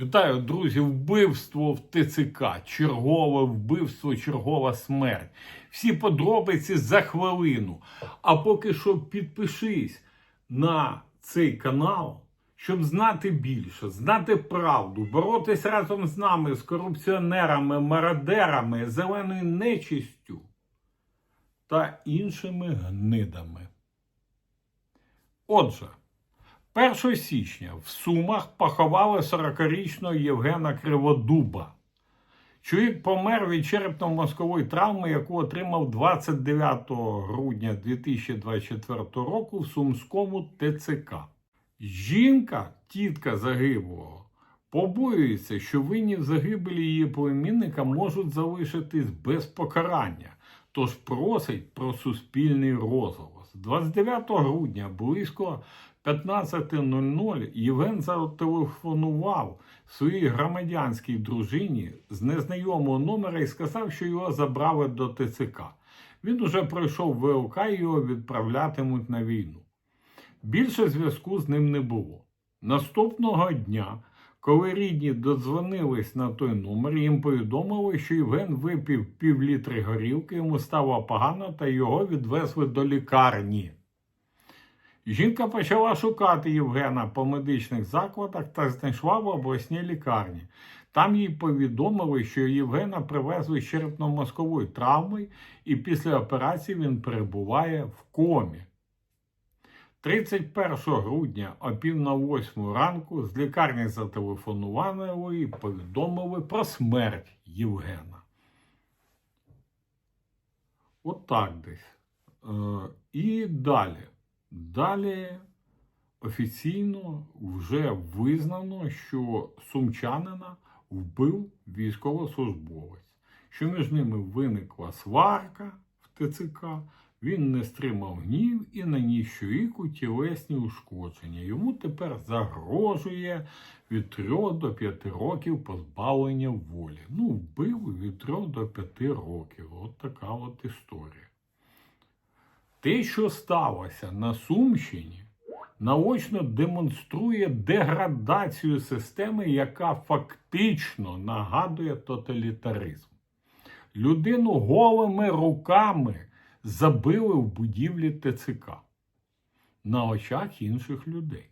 Вітаю, друзі! Вбивство в ТЦК, чергове вбивство, чергова смерть. Всі подробиці за хвилину. А поки що підпишись на цей канал, щоб знати більше, знати правду, боротись разом з нами, з корупціонерами, мародерами, зеленою нечистю та іншими гнидами. Отже. 1 січня в Сумах поховали 40-річного Євгена Криводуба. Чоловік помер від черепно-мозкової травми, яку отримав 29 грудня 2024 року в Сумському ТЦК. Жінка, тітка загиблого, побоюється, що винні в загибелі її племінника можуть залишитись без покарання, тож просить про суспільний розголос. 29 грудня близько 15.00 Євген зателефонував своїй громадянській дружині з незнайомого номера і сказав, що його забрали до ТЦК. Він уже пройшов ВЛК і його відправлятимуть на війну. Більше зв'язку з ним не було. Наступного дня, коли рідні додзвонились на той номер, їм повідомили, що Євген випив півлітри горілки, йому стало погано та його відвезли до лікарні. Жінка почала шукати Євгена по медичних закладах та знайшла в обласній лікарні. Там їй повідомили, що Євгена привезли з черепно-мозковою травмою, і після операції він перебуває в комі. 31 грудня о пів на восьму ранку з лікарні зателефонували і повідомили про смерть Євгена. От так десь. Е, і далі. Далі офіційно вже визнано, що сумчанина вбив військовослужбовець, що між ними виникла сварка в ТЦК, він не стримав гнів і наніс чоловіку тілесні ушкодження. Йому тепер загрожує від 3 до 5 років позбавлення волі. Ну, вбив від 3 до 5 років. От така от історія. Те, що сталося на Сумщині, наочно демонструє деградацію системи, яка фактично нагадує тоталітаризм. Людину голими руками забили в будівлі ТЦК на очах інших людей.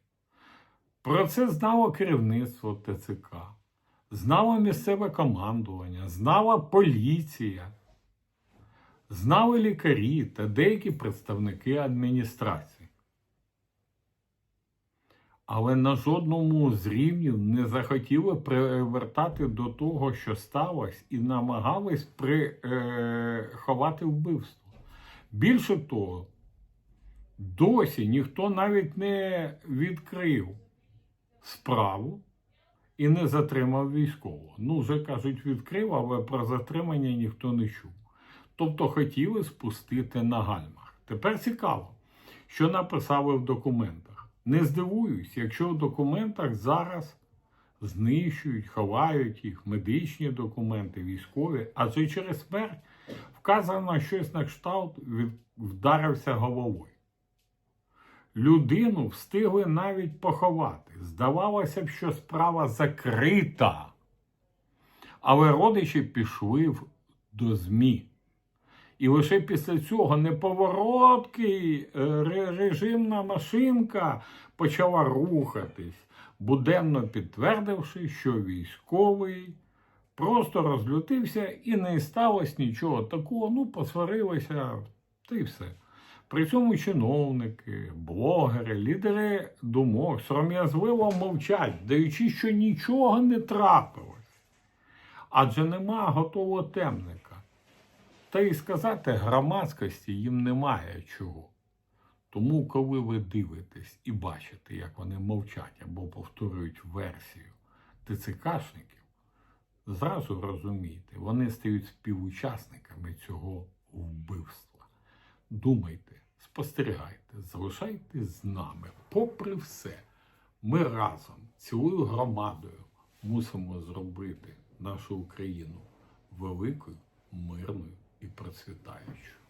Про це знало керівництво ТЦК, знало місцеве командування, знала поліція. Знали лікарі та деякі представники адміністрації. Але на жодному з рівнів не захотіли привертати до того, що сталося, і намагались приховати вбивство. Більше того, досі ніхто навіть не відкрив справу і не затримав військового. Ну, вже кажуть, відкрив, але про затримання ніхто не чув. Тобто хотіли спустити на гальмах. Тепер цікаво, що написали в документах. Не здивуюсь, якщо в документах зараз знищують, ховають їх медичні документи, військові, адже через смерть вказано щось на кшталт вдарився головою. Людину встигли навіть поховати. Здавалося б, що справа закрита. Але родичі пішли до ЗМІ. І лише після цього неповороткий е, режимна машинка почала рухатись, буденно підтвердивши, що військовий просто розлютився і не сталося нічого такого. Ну, посварилися, та й все. При цьому чиновники, блогери, лідери думок сором'язливо мовчать, даючи, що нічого не трапилось. Адже нема готового темника. Та й сказати громадськості їм немає чого. Тому, коли ви дивитесь і бачите, як вони мовчать або повторюють версію ТЦКшників, зразу розумійте, вони стають співучасниками цього вбивства. Думайте, спостерігайте, залишайтесь з нами. Попри все, ми разом, цілою громадою, мусимо зробити нашу Україну великою, мирною і процвітаючою.